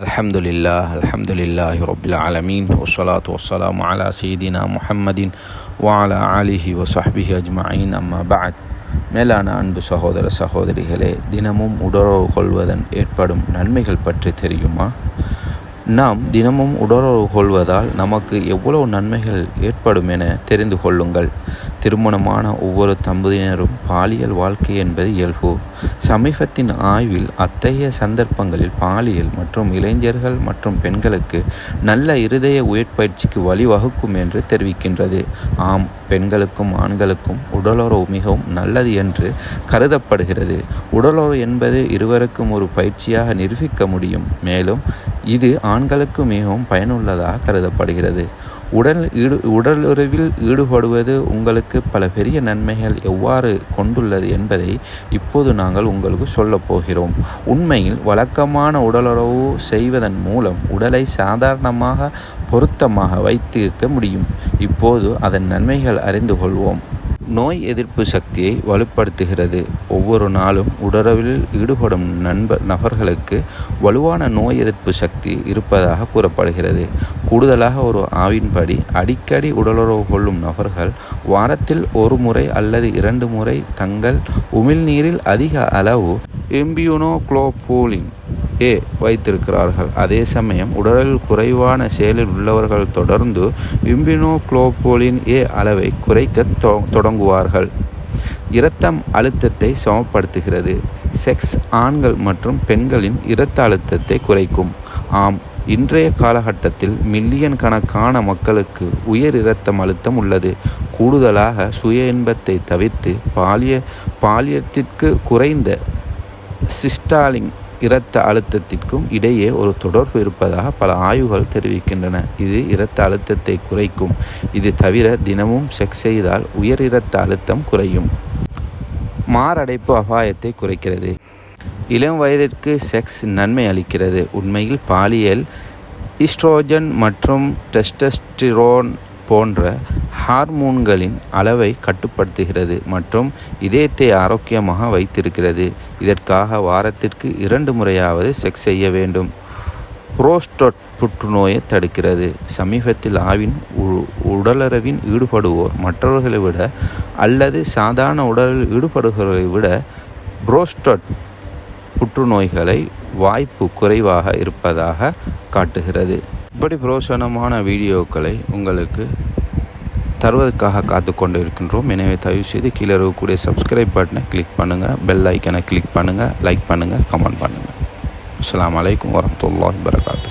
الحمد لله الحمد لله رب العالمين والصلاة والسلام على سيدنا محمد وعلى آله وصحبه أجمعين أما بعد மேலான அன்பு சகோதர சகோதரிகளே தினமும் உடலுறவு கொள்வதன் ஏற்படும் நன்மைகள் பற்றி தெரியுமா நாம் தினமும் உடலுறவு கொள்வதால் நமக்கு எவ்வளவு நன்மைகள் ஏற்படும் என தெரிந்து கொள்ளுங்கள் திருமணமான ஒவ்வொரு தம்பதியினரும் பாலியல் வாழ்க்கை என்பது இயல்பு. சமீபத்தின் ஆய்வில் அத்தகைய சந்தர்ப்பங்களில் பாலியல் மற்றும் இளைஞர்கள் மற்றும் பெண்களுக்கு நல்ல இருதய உயிர்ப்பயிற்சிக்கு வழிவகுக்கும் என்று தெரிவிக்கின்றது. ஆம் பெண்களுக்கும் ஆண்களுக்கும் உடலுறவு மிகவும் நல்லது என்று கருதப்படுகிறது. உடலுறவு என்பது இருவருக்கும் ஒரு பயிற்சியாக நிரூபிக்க முடியும். மேலும் இது ஆண்களுக்கு மிகவும் பயனுள்ளதாக கருதப்படுகிறது. உடல் ஈடு உடலுறவில் ஈடுபடுவது உங்களுக்கு பல பெரிய நன்மைகள் எவ்வாறு கொண்டுள்ளது என்பதை இப்போது நாங்கள் உங்களுக்கு சொல்லப் போகிறோம். உண்மையில் வழக்கமான உடலுறவு செய்வதன் மூலம் உடலை சாதாரணமாக பொருத்தமாக வைத்திருக்க முடியும். இப்போது அதன் நன்மைகள் அறிந்து கொள்வோம். நோய் எதிர்ப்பு சக்தியை வலுப்படுத்துகிறது. ஒவ்வொரு நாளும் உடறவில் ஈடுபடும் நண்பர் நபர்களுக்கு வலுவான நோய் எதிர்ப்பு சக்தி இருப்பதாக கூறப்படுகிறது. கூடுதலாக ஒரு ஆவின்படி அடிக்கடி உடலுறவு கொள்ளும் நபர்கள் வாரத்தில் ஒரு முறை அல்லது இரண்டு முறை தங்கள் உமிழ்நீரில் அதிக அளவு எம்பியூனோக்ளோபோலின் ஏ வைத்திருக்கிறார்கள். அதே சமயம் உடலில் குறைவான செயலில் உள்ளவர்கள் தொடர்ந்து இம்பினோக்ளோபோலின் ஏ அளவை குறைக்க தொடங்குவார்கள். இரத்தம் அழுத்தத்தை சமப்படுத்துகிறது. செக்ஸ் ஆண்கள் மற்றும் பெண்களின் இரத்த அழுத்தத்தை குறைக்கும். ஆம் இன்றைய காலகட்டத்தில் மில்லியன் கணக்கான மக்களுக்கு உயர் இரத்தம் அழுத்தம் உள்ளது. கூடுதலாக சுய இன்பத்தை தவிர்த்து பாலிய பாலியத்திற்கு குறைந்த சிஸ்டாலிங் இரத்த அழுத்தத்திற்கும் இடையே ஒரு தொடர்பு இருப்பதாக பல ஆய்வுகள் தெரிவிக்கின்றன. இது இரத்த அழுத்தத்தை குறைக்கும். இது தவிர தினமும் செக்ஸ் செய்தால் உயர் இரத்த அழுத்தம் குறையும். மாரடைப்பு அபாயத்தை குறைக்கிறது. இளம் வயதிற்கு செக்ஸ் நன்மை அளிக்கிறது. உண்மையில் பாலியல் ஈஸ்ட்ரோஜன் மற்றும் டெஸ்டஸ்டிரோன் போன்ற ஹார்மோன்களின் அளவை கட்டுப்படுத்துகிறது மற்றும் இதயத்தை ஆரோக்கியமாக வைத்திருக்கிறது. இதற்காக வாரத்திற்கு இரண்டு முறையாவது செக்ஸ் செய்ய வேண்டும். புரோஸ்டோட் புற்றுநோயை தடுக்கிறது. சமீபத்தில் ஆவின் உடலறவின் ஈடுபடுவோர் மற்றவர்களை விட அல்லது சாதாரண உடலில் ஈடுபடுகிறவர்களை விட புரோஸ்டோட் புற்றுநோய்களை வாய்ப்பு குறைவாக இருப்பதாக காட்டுகிறது. இப்படி பிரோசனமான வீடியோக்களை உங்களுக்கு தருவதற்காக காத்து கொண்டு இருக்கின்றோம் எனவே தயவு செய்து கீழே இருக்கக்கூடிய சப்ஸ்கிரைப் பட்டனை கிளிக் பண்ணுங்கள் பெல் ஐக்கனை கிளிக் பண்ணுங்கள் லைக் பண்ணுங்கள் கமெண்ட் பண்ணுங்கள் அஸ்லாம் வலைக்கம் வரமத்துல்லாஹி வரகாத்து